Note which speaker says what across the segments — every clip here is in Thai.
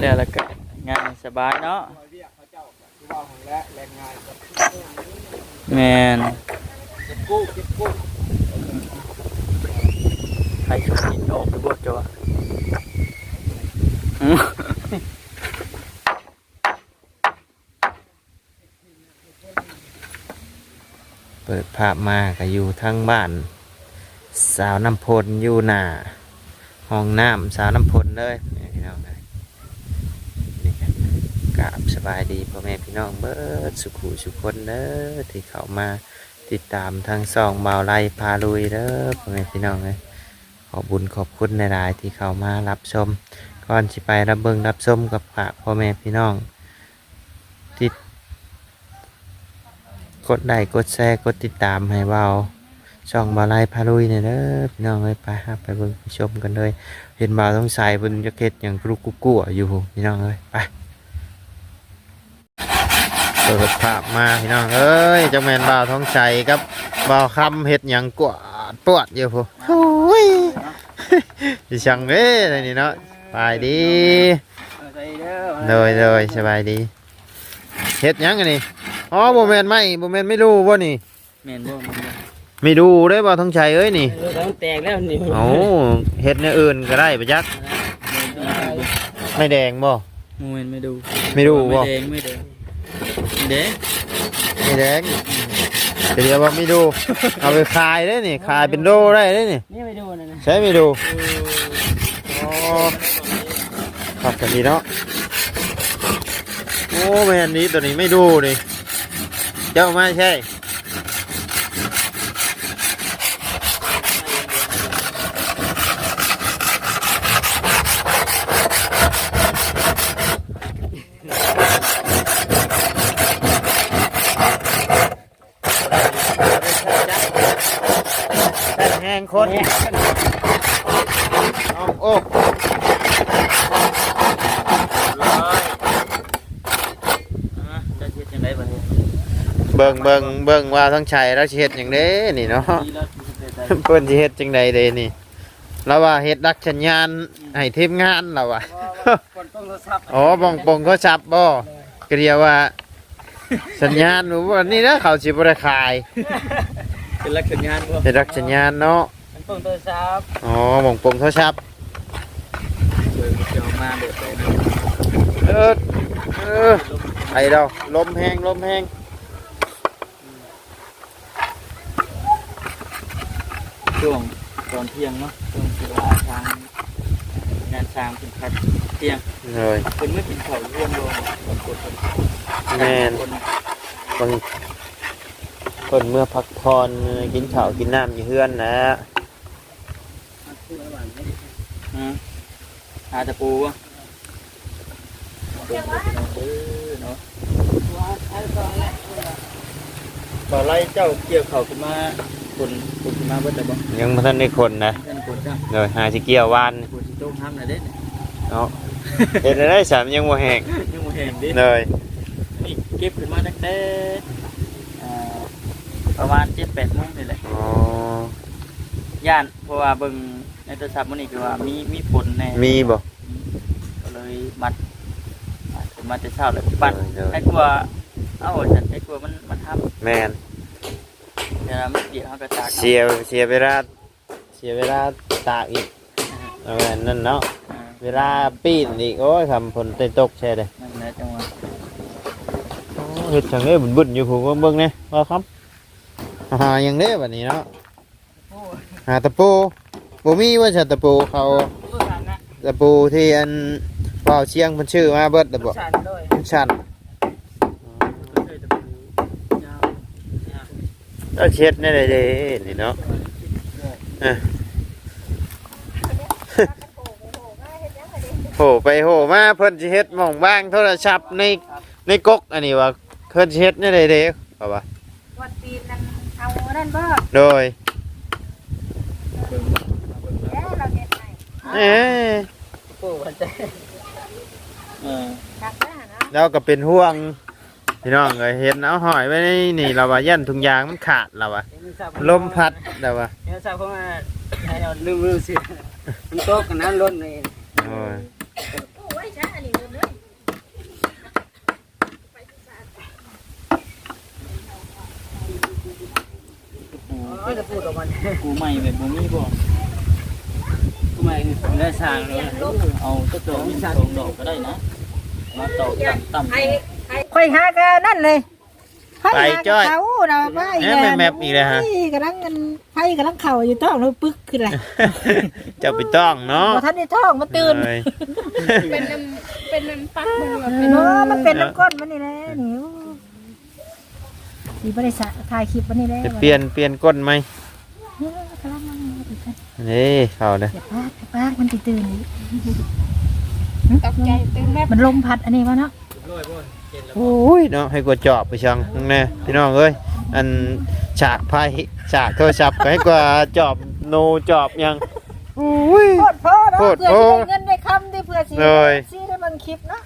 Speaker 1: แล้ว
Speaker 2: แล้วก็ง่ายสบายเนาะ
Speaker 1: แม
Speaker 2: นใครสุดกินออกไปบ่จ้ะอืม
Speaker 3: เปิดภาพมาก็อยู่ทั้งบ้าน สาวน้ำพลอยู่หน้าห้องน้ำสาวน้ำพลเลยนี่พี่น้องเลยนี่ครับกราบสบายดีพ่อแม่พี่น้องเบิดสุขุสุขคนเด้อที่เข้ามาติดตามทางซองเบาไล่พาลุยเด้อพ่อแม่พี่น้องเลยขอบุญขอบคุณในรายที่เข้ามารับชมก่อนสิไปรับเบิงรับชมกับฝากพ่อแม่พี่น้องติดกดไลค์กดแชร์กดติดตามให้เบา ช่องบาไลพาลุยเนี่ยเด้อพี่น้องเอ้ยไปครับไปเบิ่งชมกันเลย เห็นบ่าวต้องใส่บนแจ็คเก็ตอย่างกรุกกุ๊กกัวอยู่พี่น้องเอ้ยไปเปิดภาพมาพี่น้องเอ้ยจังแมนบ่าวท้องใสครับบ่าวคำเฮ็ดหยังกวาดปวดอยู่พูโอ้ยดิช่างเอ้ยอะไรนี่เนาะไปดี
Speaker 2: เอาใจเด้อ
Speaker 3: เลยเลยสบายดีเฮ็ดยังอันนี้อ๋อบ่แมนไม่บ่แมนไม่รู้บ่นี่
Speaker 2: แม่นบ่แม่นบ่
Speaker 3: ไม่ดูได้บ่ท้องชัยเอ้ยนี่
Speaker 2: เออแล้วมันแตกแล้วนี่
Speaker 3: เอาเฮ็ดในอื่นก็ได้ปะจักไม่แดงบ่
Speaker 2: โมเมนไม่ดู
Speaker 3: ไม่ดูบ่
Speaker 2: ไม่แดงไม่แดงเด้
Speaker 3: ไม่แดงเดี๋ยวว่าไม่ดู เอาไปขายได้นี่ขายเป็นโลได้ได้นี่
Speaker 2: นี่ไม่ดูนะนะ
Speaker 3: ใช้ไม่ดูอ๋อครับกันดีเนาะโอ้แม่นนี้ตัวนี้ไม่ดูนี่เจ้ามาใช่ คนเอาโอ้
Speaker 2: อะจะเฮ็ดจังไดบัดนี้
Speaker 3: เบิ่งเบิ่งเบิ่งว่าทั้งชัยแล้วสิเฮ็ดหยังเด้นี่เนาะ
Speaker 2: ดีแล้วสิเฮ็ดได้
Speaker 3: เพิ่นสิเฮ็ดจังใดเด้นี่เราว่าเฮ็ดดักชัญญาณให้ทีมงานเราว่า
Speaker 2: คนต้องโทรศัพท์
Speaker 3: อ๋อบ้องปงเขาจับบ่ก็เรียกว่า สัญญาณหนูว่านี่นะเขาสิบ่ได้ขาย
Speaker 2: เป็นลักษณะบ่
Speaker 3: เฮ็ดดักชัญญาณเนาะ
Speaker 2: มันต้องโทรศัพท์
Speaker 3: อ๋อบ้องปงเขาจับ
Speaker 2: เบิ่งเดี๋ยวมาเบิดไปนะ
Speaker 3: เออเออไอ้ดอกลมแห้งลมแห้ง
Speaker 2: ช่วงตอนเที่ยงเนาะช่วงเวลาทางงานช้างเป็นพัดเที่ยง
Speaker 3: เลย
Speaker 2: เพิ่นไม่กินข้าวร่วมโลงบางคนเพิ่น
Speaker 3: แม่น
Speaker 2: คน
Speaker 3: บางคนเมื่อพักผ่อนกินข้าวกินน้ำอยู่เฮือนนะ
Speaker 2: ฮะหาตะปูวะเบิ่งเบิ่งเด้อเนาะบ่ไล่เจ้าเกี่ยวข้าวขึ้นมาคนคนขึ้นมาเบิดแต่บ่
Speaker 3: ยังไม่ทันได้คนนะ
Speaker 2: นั่นคนจ้ะ
Speaker 3: เลยหาสิเกี่ยววาน
Speaker 2: คนสิต้มห้ำน่ะเด้
Speaker 3: เนาะเห็นได้สามยังบ่แหง
Speaker 2: ยังบ่เห็นดิ
Speaker 3: เลย
Speaker 2: นี่เก็บขึ้นมาตั้งแต่อ่าประมาณ7-8โมงนี่แหละ
Speaker 3: อ๋อ
Speaker 2: ย่านเพราะว่าเบิ่งในโทรศัพท์มื้อนี้คือว่ามีมีฝนแน่
Speaker 3: มีบ่
Speaker 2: ก็เลยมัดมัดขึ้นมาแต่เช้าเลยปั่น
Speaker 3: เดี๋ยว
Speaker 2: ให้กลัวเอ้าฉันให้กลัวมันมันท
Speaker 3: แมนำ
Speaker 2: เดี๋ยวมันเปียกเขาก็ตาก
Speaker 3: เสียเสียเวลาเสียเวลาตากอีกเอาแม่นนั่นเนาะ
Speaker 2: อ่า
Speaker 3: เวลาปีนอีกโอ้ยคำฝนตกแช่เลย
Speaker 2: นั่นแหละจังหวะ
Speaker 3: โอ้เฮ็ดจังเอ้ยบุญๆอยู่ผมเบิ่งๆนี่ว่าครับหาหยังเด้บัดนี้เนาะ หาตะปูบ่มีว่าจะตะปูเขา
Speaker 2: ผู้ชันนะ
Speaker 3: ตะปูที่อันเป่าเชียงเพิ่นชื่อมาเบิดตะบ่
Speaker 2: ชันด้วย
Speaker 3: ชัน
Speaker 2: เคยตะปูยาว
Speaker 3: ก็เช็ดนี่เลยเด้นี่เนาะอะโหไปโหมาเพิ่นสิเฮ็ดหม่องบ้างโทรศัพท์ในในกกอันนี้ว่าเพิ่นสิเฮ็ดนี่เลยเด้เอาว่า
Speaker 4: วัดตีนนั่นเอานั่นบ่
Speaker 3: โดย
Speaker 4: แล้วเราเฮ็ดให้
Speaker 3: เอ้ย
Speaker 2: ปูวันใจเออ
Speaker 4: ตักแล้วนะ
Speaker 3: เราก็เป็นห่วงพี่น้องเอ้ยเห็นเอาหอยไว้ในนี่เราว่ายันถุงยางมันขาดเราว่าลมพัดเราว่า
Speaker 2: เอเนี่ยทราบเขาว่าให้เราลืมลืมสิมันโต๊ะกันนั้นล้นเลย
Speaker 3: โอ้ย
Speaker 4: โอ้ยใช่อันนี้เลย
Speaker 2: ปูจะพูดออกมาปูใหม่แบบบ่มีบ่ ปูใหม่ได้สร้างเลยเอาตะโดมีสองดอกก็ได้นะ มาตอกต่ำ
Speaker 4: ไอ้ไอ้ค่อยหากันนั่นเลย
Speaker 3: ไปจ้อย
Speaker 4: เขาเราไป
Speaker 3: แม่แมปอีกเลยฮะ
Speaker 4: กำลังกันไผกำลังเข่าอยู่ท้องเราปึกขึ้นเลย
Speaker 3: เจะไปต้องเนาะ
Speaker 4: พอท่านได้ท้องมาตื่น
Speaker 3: เอ้ย
Speaker 5: เป็นน้ำเป็นน้ำปักมันแบบ
Speaker 4: เนาะมันเป็นน้ำก้นมันนี่แหละนี่โอ้สีบริษัทถ่ายคลิปวันนี้แหละ
Speaker 3: จะเปลี่ยนเปลี่ยนก้นไหม
Speaker 4: เฮ้ยกำลัง นั่งอยู่กัน
Speaker 3: นี่เข้าเลย
Speaker 4: เดี๋ยวปากเดี๋ยวปากมันติตื่นอีก
Speaker 5: ตกใจตื่นแม่
Speaker 4: มันลมพัดอันนี้วะเนาะ
Speaker 3: โอ้ยเนาะให้กว่าจอบไปช่างแน่พี่น้องเอ้ยอันฉากไพ่ฉากโทรศัพท์ก็ให้กว่าจอบโนจอบยังโอ้ย
Speaker 4: โคตรพ่อเนาะ
Speaker 3: โคตร
Speaker 4: เพื่อ
Speaker 3: พ่อ
Speaker 4: สิได้เงินได้คำได้เพื่อสิ
Speaker 3: เลย
Speaker 4: สิได้เบังคลิปเนาะ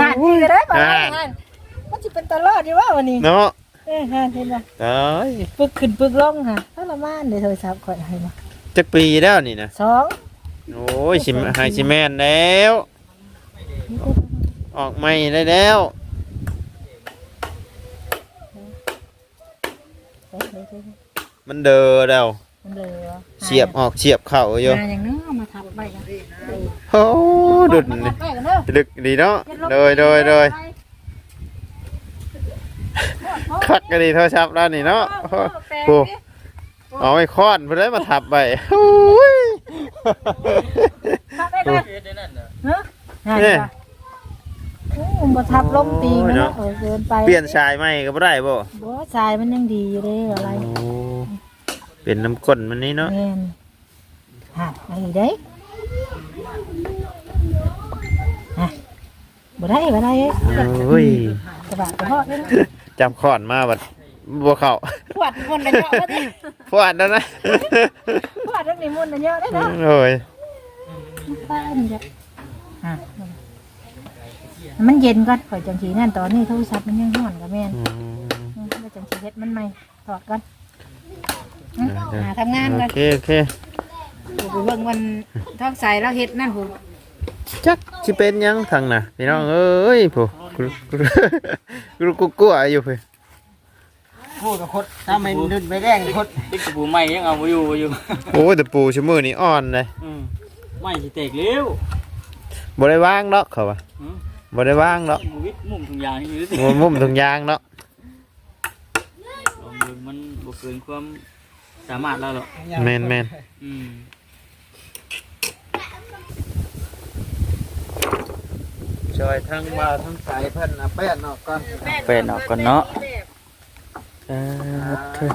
Speaker 4: หาดนี่ก็ได้ป่ะ
Speaker 3: อ่า
Speaker 4: หาดมันจะเป็นตลอดดีว่าวันนี้
Speaker 3: เนาะ
Speaker 4: เอ้ยหาดเห็นป่ะ
Speaker 3: เอ้ย
Speaker 4: ปึกขึ้นปึกลงค่ะทรมานเดี๋ยวโทรศัพท์ก่อนให้มา
Speaker 3: จักปีแล้วนี่นะ
Speaker 4: สอง
Speaker 3: โอ้ยสิไฮซิแมนแล้ว ออกไม่ได้แล้ว
Speaker 4: เฮ้ยเฮ้ยเฮ้ย
Speaker 3: มันเด้อแล้ว
Speaker 4: มันเหลือ
Speaker 3: เสียบออกเสียบเข้าอยู่
Speaker 4: มาอย่างนี้เอามาทับไปกัน
Speaker 3: โอ้ดุด
Speaker 4: มาทั
Speaker 3: นี่
Speaker 4: บไปกันเด้อ
Speaker 3: ดึกดีเนาะโดยโดยโดยคักกันดีโทรศัพท์แล้วนี่เนาะโอ้โห เอาไอ้ค้อนเพื่อมาทับไปโอ้ย
Speaker 4: ทับไปกัน
Speaker 2: เฮ็ดได้นั่นน่ะ
Speaker 4: เนาะนั่นจ้ะโอ้มาทับล้มตีมันเนาะเออเดินไป
Speaker 3: เปลี่ยนชายใหม่ก็บ่ได้บ่
Speaker 4: บ่ทรายมันยังดีอยู่เลยอะไร
Speaker 3: โอ้เป็นน้ำก้นมันนี่เนาะ
Speaker 4: แม่นฮะไอ้เด้ฮะบ่ได้บ่ได้
Speaker 3: โอ้ย
Speaker 4: กระบะกระเพาะเด้อ
Speaker 3: จำค้อนมาบัด บ่เข้า
Speaker 4: ปวดคนกันเยอะเด้อ
Speaker 3: ฟาดแล้วนะ
Speaker 4: ปวดเรื่องนี้มันเยอะเด้อเนาะ
Speaker 3: โอ้ย
Speaker 4: ป้านี่จ้ะอะมันเย็นก่อนข่อยจังสีนั่นตอนนี้โทรศัพท์มันยังร้อนกับแม่น
Speaker 3: อืม
Speaker 4: อืมแล้วจังสีเฮ็ดมันใหม่ถอดก่อนอืมหาทำงาน
Speaker 3: โอ
Speaker 4: ก่อน
Speaker 3: เคโอเค
Speaker 4: ผู้ไปเบิ่งวันท้องใสแล้วเฮ็ดนั่นผู้
Speaker 3: จักสิเป็นหยังทางน่ะพี่น้องเอ้ยผู้กูกูกูกูกลัวอยู่เพิ่น
Speaker 2: พูดกับคดถ้าไม่ดึงไปแดงคดติ๊กกับปูใหม่ยังเอาบ่อยู่บ่อยู่
Speaker 3: โอ้ยแต่ปูชั่วมือนี่อ่อนเลย
Speaker 2: อืมใหม่สิแตกเร็ว
Speaker 3: บ่ได้วางดอกเขาว่า
Speaker 2: อืม
Speaker 3: บ่ได้วางดอก
Speaker 2: บ่วิดมุมทุกอย่างอยู่ดิ
Speaker 3: มุมมุมถุงยางเนาะ
Speaker 2: ลองดูมันบ่เกินความสามารถแล้วหรอก
Speaker 3: แม่นแม่น
Speaker 2: อืม
Speaker 1: ช่วยทั้งมาทั้งสายเพิ่นนะแป้นออกก่อน
Speaker 2: เป็นออกก่อนเนาะ เออ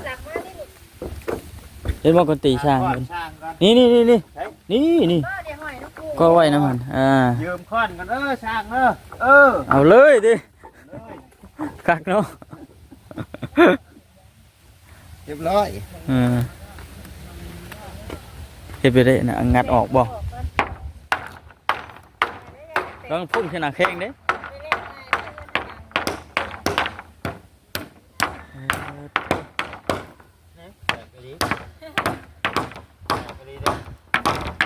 Speaker 2: เห็นบ่คนตีช่าง
Speaker 1: ก่อ
Speaker 2: มันน
Speaker 1: ช่างก่อน
Speaker 2: นี่นี่นี่นี่นี่นี่ก็ไว้น้ำมันอ่า
Speaker 1: ยืมค้อนกันเด้อช่างเด้อเออ
Speaker 2: เอาเลยดิคักเนาะ
Speaker 1: เรียบร้อย
Speaker 2: อืมเฮ็ดไปได้นะงัดออกบ่ลองพุ่งขนาดแข้งเด้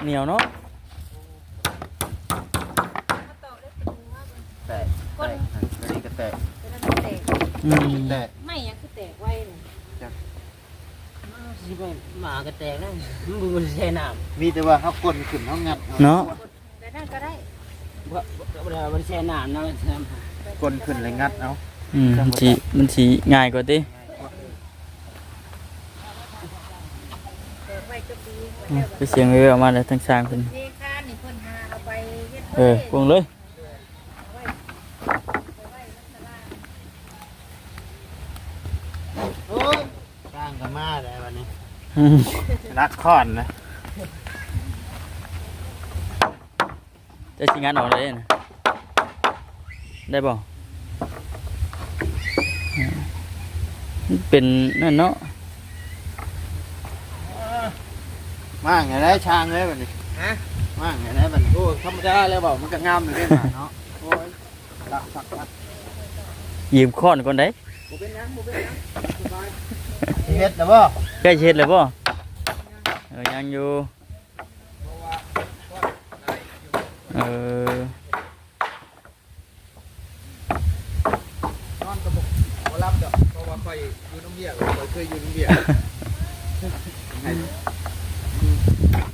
Speaker 2: เหนียวเนาะ
Speaker 1: แตกแตกอันนี้ก็แตก
Speaker 2: อืม
Speaker 1: แตก
Speaker 4: ไม่ยังคือแตกไว้นี่
Speaker 2: หมากระแตกนะมันบ่ใช่น้
Speaker 1: มีแต่ว่าเขากลนขึ้นเขางัดอำ
Speaker 2: เนาะ
Speaker 4: แต่นั่นก็ได้
Speaker 2: บ่บ่บ่ใช่น้ำนะ
Speaker 1: กลนขึ้นเลยงัดเอา
Speaker 2: อืมมันสิมันสิง่ายกว่าติ
Speaker 4: ไว้ก็ดี
Speaker 2: อืม ไปเสียงเรือออกมาแล้วทั้งสร้างเพิ่น
Speaker 4: เทคานนี่เพิ่นหาเอาไปเฮ็ด
Speaker 2: เออพวงเลย
Speaker 1: โอ้ยช่างกันมาได้วันนี้
Speaker 2: อืม
Speaker 1: รักค้อนนะ
Speaker 2: จะสิงานออกได้นะได้บ่อืมมันเป็นนั่นเนาะ
Speaker 1: มั่งไงได้ช่างเลยวันนี้ฮะมั่งไงได้วันนี้โอ้ยธรรมดาแล้วบอกมันก็งามอยู่ได้หมาเนาะโอ้ยรักสักรัก
Speaker 2: ยืมค้อนก่อนได้
Speaker 1: เฮ็ดแล้วบ่
Speaker 2: ใกล้เช็ดเลยบ่อยังอยู่เออน
Speaker 3: อนกระบอกบ่รับดอกเพราะว่าค่อยอยู่น้ำเบี้ยค่อยเคยอยู่น้ำเบี้ยให้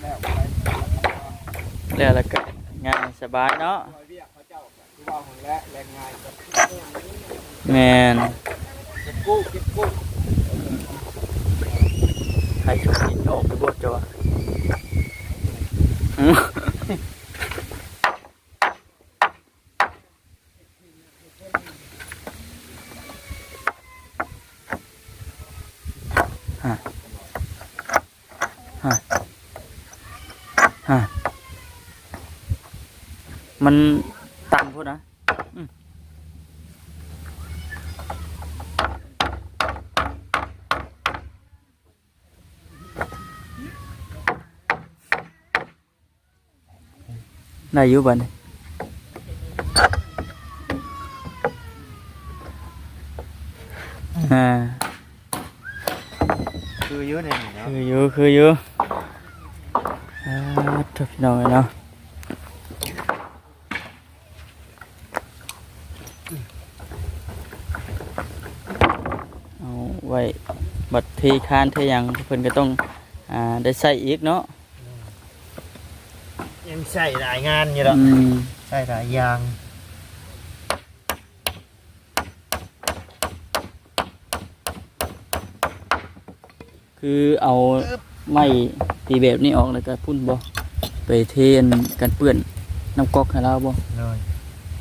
Speaker 3: แล้วไป
Speaker 2: แล้วแล้วก็ง่ายสบายเนาะ
Speaker 3: แรงงานก็
Speaker 2: แมน
Speaker 3: เก็บกู้เก็บกู้
Speaker 2: ใครจะกินออกไปบดจ้ะอืมฮะ มันต่ำพูดนะอืมได้อยู่บ้านยอ่า
Speaker 3: คืออยู่ในนี่เนาะ
Speaker 2: คืออยู่คืออยู่อ่าทุกพี่น้องเนาะเอาไว้ บัดเทคานเทหยังเพิ่นก็ต้องอ่าได้ใส่อีกเนาะ
Speaker 3: ยังใส่หลายงานอยู่แล้ว
Speaker 2: อืม
Speaker 3: ใส่หลายอย่าง
Speaker 2: คือเอาไม้ตีแบบนี้ออกแล้วก็พุ่นบ่ไปเทอันกันเปื้อนน้ำก๊อกให้เราบ่
Speaker 3: เลย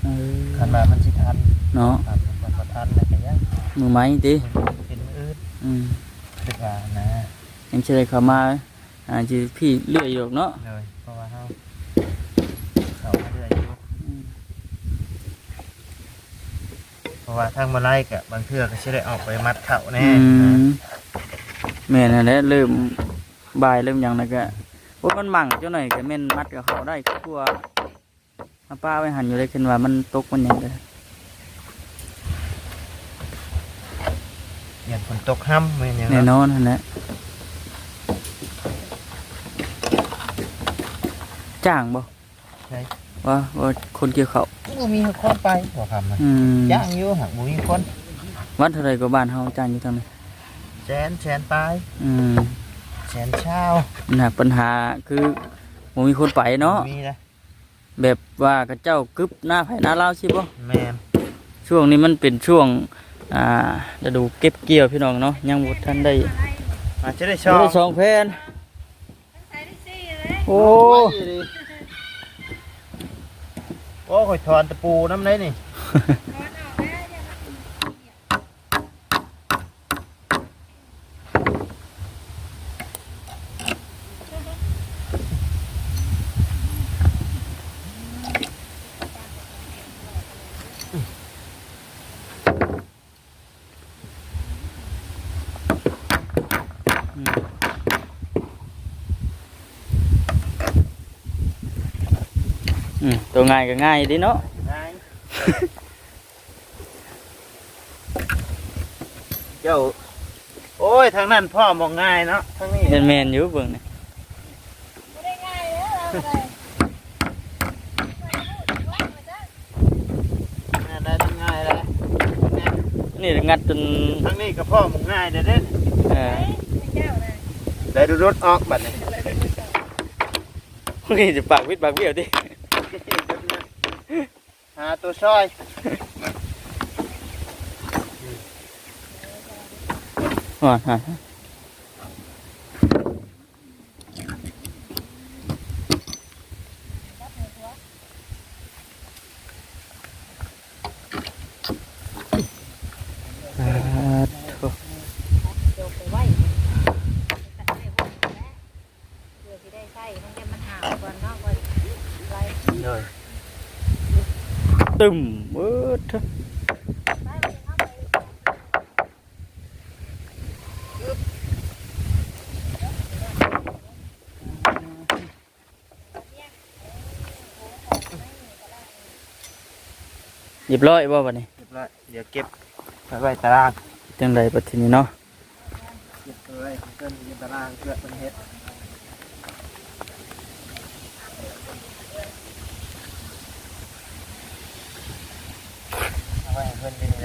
Speaker 2: เออ
Speaker 3: คันมามันสิทัน
Speaker 2: เนาะ
Speaker 3: ครับมันบ่ทันแล้วก็ยัง
Speaker 2: มือไม้ติ
Speaker 3: มันเป็นมืออื่น
Speaker 2: อืม
Speaker 3: คิดว่านะ
Speaker 2: ยังสิได้เข้ามาอ่าสิพี่เลื่อยอยู่หรอกเนาะ
Speaker 3: เลยเพราะว่าเฮาเข้ามาเรื่อยอยู่เพราะว่าทางมาไล่กับบางเทื่อก็สิได้ออกไปมัดเข่าแน่
Speaker 2: อื
Speaker 3: นะ
Speaker 2: มแม่นั่นแหละเริ่มบ่ายเริ่มหยังแล้วก็โอ้ยมันมั่งจังหน่อยก็แม่นมัดกับเขาได้กลัวเอาป้าไว้หันอยู่เลยขึ้นว่ามันตกมันหยังเลย
Speaker 3: อย่าฝน ตกห้ำเหมือนอย่าง
Speaker 2: แน่นอนนั่นแหละจ้างบ่
Speaker 3: ใช่
Speaker 2: ว่าว่าคนเกี่ยวเขาว
Speaker 3: บ่มีคนไปบ่คำมัน
Speaker 2: อืม
Speaker 3: ย่างอยู่หักบ่มีคน
Speaker 2: วัดเท่าไรก็บ้านเฮาจ้างอยู่ทางนี้
Speaker 3: แสนแสนปลาย
Speaker 2: อืม
Speaker 3: แสนเช้า
Speaker 2: มันหากปัญหาคือบ่มีคนไปเนาะ
Speaker 3: บ่มีนะ
Speaker 2: แบบว่ากระเจ้ากึบหน้าไผหน้าลาวสิบ่
Speaker 3: แม่น
Speaker 2: ช่วงนี้มันเป็นช่วง อ่าฤดูเก็บเกี่ยวพี่น้องเนาะยังบ่ทันได้
Speaker 3: อาจจะได้
Speaker 2: บ่
Speaker 3: ช่อง
Speaker 2: ได้สองแผ่นโอ้
Speaker 3: โอ้ข่อยถอนตะปูน้ำไหนนี่
Speaker 2: ตัวง่ายก็ง่ายดีเนาะ
Speaker 3: ได้เจ้าโอ้ยทางนั้นพ่อมองง่ายเนาะทางนี้
Speaker 2: เห็นแม่นอยู่เบิ่งนี่
Speaker 3: น่าได้ทางง่ายเลย
Speaker 2: นี่งัดจน
Speaker 3: ทางนี้ก็พ่อมองง่ายเด้อเด้อ
Speaker 2: เออ
Speaker 3: ได้ดูรถออกบัดนี้
Speaker 2: นี่จะปากวิดปากเบี้ยวดิ
Speaker 3: หาตัวซอย
Speaker 2: ว่าฮะอ่าโถ่
Speaker 4: โยกไปไว้ตัดให้ไว้แล้วเพื่อสิได้ใช้มันจะมันหาวก่อนเนาะก่อนไว้
Speaker 3: เลย
Speaker 2: ตึมเบิดเถอะ
Speaker 4: ไปมันจะเอาไป
Speaker 2: เรียบร้อยบ่บัดนี้
Speaker 3: เรียบร้อยเดี๋ยวเก็บไปไว้ตาราง
Speaker 2: จังไดบัดทีนี้เนาะ
Speaker 3: เก็บไปไว้เพิ่นอยู่ตารางเพื่อเป็นเฮ็ด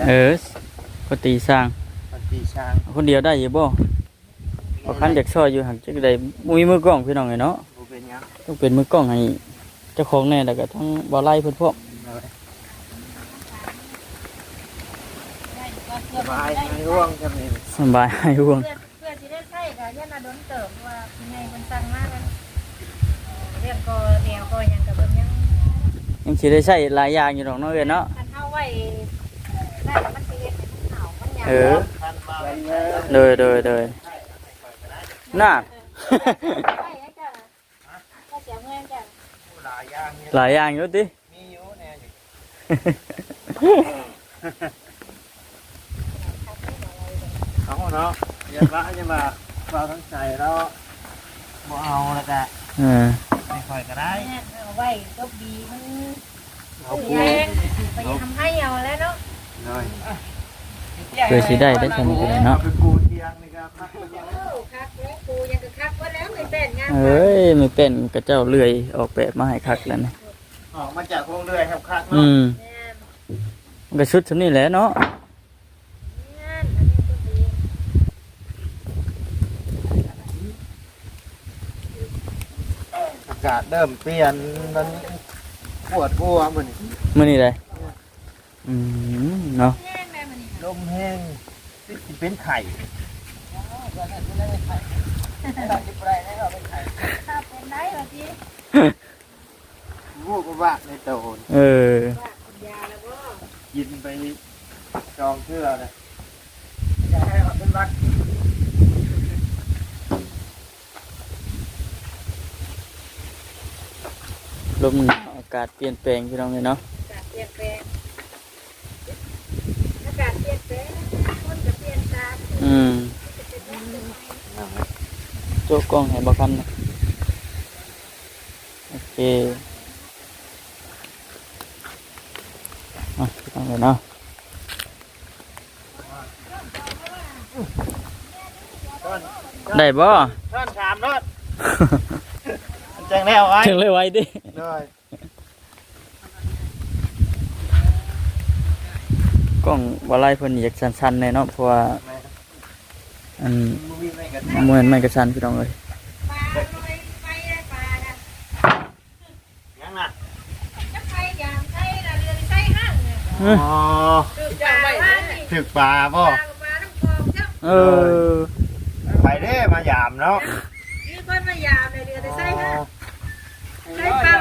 Speaker 2: เออปกติสร้าง
Speaker 1: ปฏิช่าง
Speaker 2: คนเดียวได้อยู่บ่พอคันเด็กซอยอยู่หักจักได้บ่มีมือกล้องพี่น้องไงเนาะ
Speaker 1: บ่เป็นหยัง
Speaker 2: ต้องเป็นมือกล้องให้เจ้าของแน่แล้วก็ทั้งบ่ไล่เพิ่นพวก
Speaker 1: สบายในร่วงกันนี่
Speaker 2: สำบายให้ห่วง
Speaker 4: เพื่อเพื่อสิได้ใช้ก็ยันน่ะโดนเติบว่ายังไงมันสั่งมาแล้วเรื่องก็แนวก็ยังก็เบิ่งยัง
Speaker 2: ยังสิได้ใช้หลายอย่างอยู่ดอกเนาะเอ้ยเนาะ
Speaker 4: คันเฮาไว้ได้มันสิ เฮ็ดให้มันขาวมันยาว
Speaker 2: เออเดยเดยเดยน่า
Speaker 4: ไว้ให้จ้ะก็เสียเงินจ้ะ
Speaker 1: หลายอย่างเนี่ย
Speaker 2: หลายอย่างอยู่ติ
Speaker 1: มีอยู่แน่อยู่เอาเนาะอย่าว่าอย่าว่าเราทั้งใจแล้วบ่เอาแล้วก็
Speaker 2: เออ
Speaker 1: ไม่ค่อยก็ได้
Speaker 4: แม่เอาไว้ก็ดีมัน
Speaker 1: เอา
Speaker 4: แพ
Speaker 1: ปู
Speaker 4: งไปทำให้เอาแล้วเนาะ
Speaker 1: เลย
Speaker 2: เพื่อสิได้ได้ชมกันเนาะ
Speaker 1: ไปปูเทียงนี่ครับพักไปยัง
Speaker 4: โอ้คักแล้วกูยังก็คักว่าแล้วไม่เป็นงาน
Speaker 2: เอ้ยไม่เป็นกระเจ้าเลื่อยออกแบบมาให้คักแล้วนะ
Speaker 1: ออกมาจากโรงเรือยครับคัก
Speaker 2: อื
Speaker 1: เนาะ
Speaker 2: ม
Speaker 4: แม่
Speaker 2: มันก็ชุดเท่านี้แหละเนาะ
Speaker 4: งานอันนี้ก็ดี
Speaker 1: อากาศเริ่มเปลี่ยนมันปวดหัวมัน
Speaker 2: มื้อนี้เลย อืมเนาะ
Speaker 4: แห้งได้มันนี่
Speaker 1: ลมแห้งสิเป็นไข่
Speaker 4: ถ้าเป็นได้แบบนี้
Speaker 1: วูบว่าในโตน
Speaker 2: เออ
Speaker 4: ว่าคุณยาแล้วก็
Speaker 1: กินไปจองเชื่อเลยอยากให้เขาเป็นวัด
Speaker 2: ลมหนาวอากาศเปลี่ยนแปลงพี่น้องเลยเนาะ
Speaker 4: อากาศเปลี่ยนแปลง อืม
Speaker 2: โจกล้องให้บ่คำนะโอเคอะพี่น้องเลยเนาะได้บ่
Speaker 1: ต้นถามรถแจ้งแล้วไว้
Speaker 2: ถึงเลยไว้ดิ
Speaker 1: เลย
Speaker 2: กล้องบ่ไล่เพิ่นอยากสั้นๆแน่เนาะเพราะว่าอัน
Speaker 1: มือวิ่งไม่กัน
Speaker 2: เหมือนไม่กระชันพี่น้องเลย
Speaker 4: ปลาลอยไปได้ปลาน่ะ
Speaker 1: ยังน่ะ
Speaker 4: จะไปยามใช้น่ะเรือใช้ห้างเนี่ย
Speaker 1: อ๋อ
Speaker 4: คือปลาว่านี่
Speaker 1: ถึกปลา
Speaker 4: ป
Speaker 1: บ่
Speaker 4: ลากับปลาน้ำคลองเจ้า
Speaker 2: เออ
Speaker 1: ไปเด้มายามเนาะ
Speaker 4: มีคนมายามในเรือใช้ห้างใช้เปล่า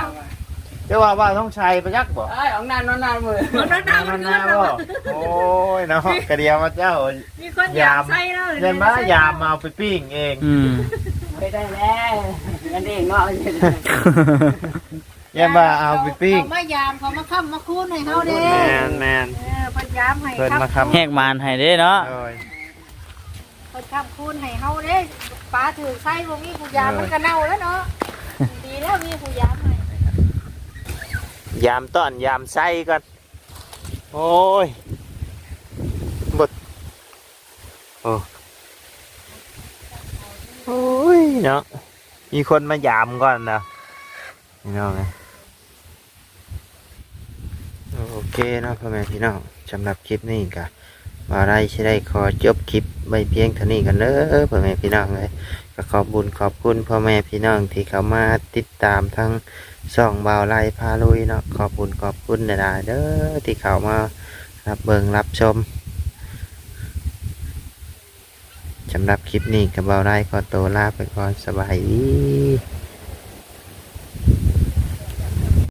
Speaker 1: เจ้าว่าว่าต้องชัยประยักษ์บ่
Speaker 2: ไอ้ของนานนานมือ
Speaker 4: คนนั้น
Speaker 1: นา
Speaker 4: น่ะมัน
Speaker 1: นา
Speaker 4: เกินแล้ว
Speaker 1: บ่โอ้ยเนาะกระเดียวมาเจ้า
Speaker 4: มีคนยามใช้แล้ว
Speaker 1: เดินมายามมาเอาไปปิ้งเอง
Speaker 2: อืม
Speaker 6: ไปได้แล้วกันเองเนาะ
Speaker 1: เยี่ยมว่าเอาไปปิ้ง
Speaker 4: เขามายามเขามาค้ำมาคูนให้เขาเด้
Speaker 1: แมนแมน
Speaker 4: เออพยายามให้
Speaker 1: เพิ่นมา
Speaker 4: ครับ
Speaker 1: คำ
Speaker 2: แหกมานให้เด้เนาะ
Speaker 1: โดย
Speaker 4: เพิ่นค้ำคูนให้เขาเด้ปลาถือไส้บ่มีผู้ยามมันก็เน่าแล้วเนาะดีแล้วมีผู้ยามให้
Speaker 3: ยามต้อนยามไส้ก่อนโอ้ยบดโอ้โอ้ยเนาะมีคนมายามก่อนนะพี่น้องนะโอเคเนาะพ่อแม่พี่น้องสำหรับคลิปนี้ก็ว่าไรใช่ได้ขอจบคลิปไว้เพียงเท่านี้กันเด้อพ่อแม่พี่น้องเลย ก็ขอบบุญขอบคุณพ่อแม่พี่น้องที่เขามาติดตามทั้งส่องเบาไล่พาลุยเนาะขอบบุญขอบคุณหลายๆเด้อที่เขามารับเบิงรับชมสำหรับคลิปนี้กับเบาไล่ขอตัวลาไปก่อนสบายดี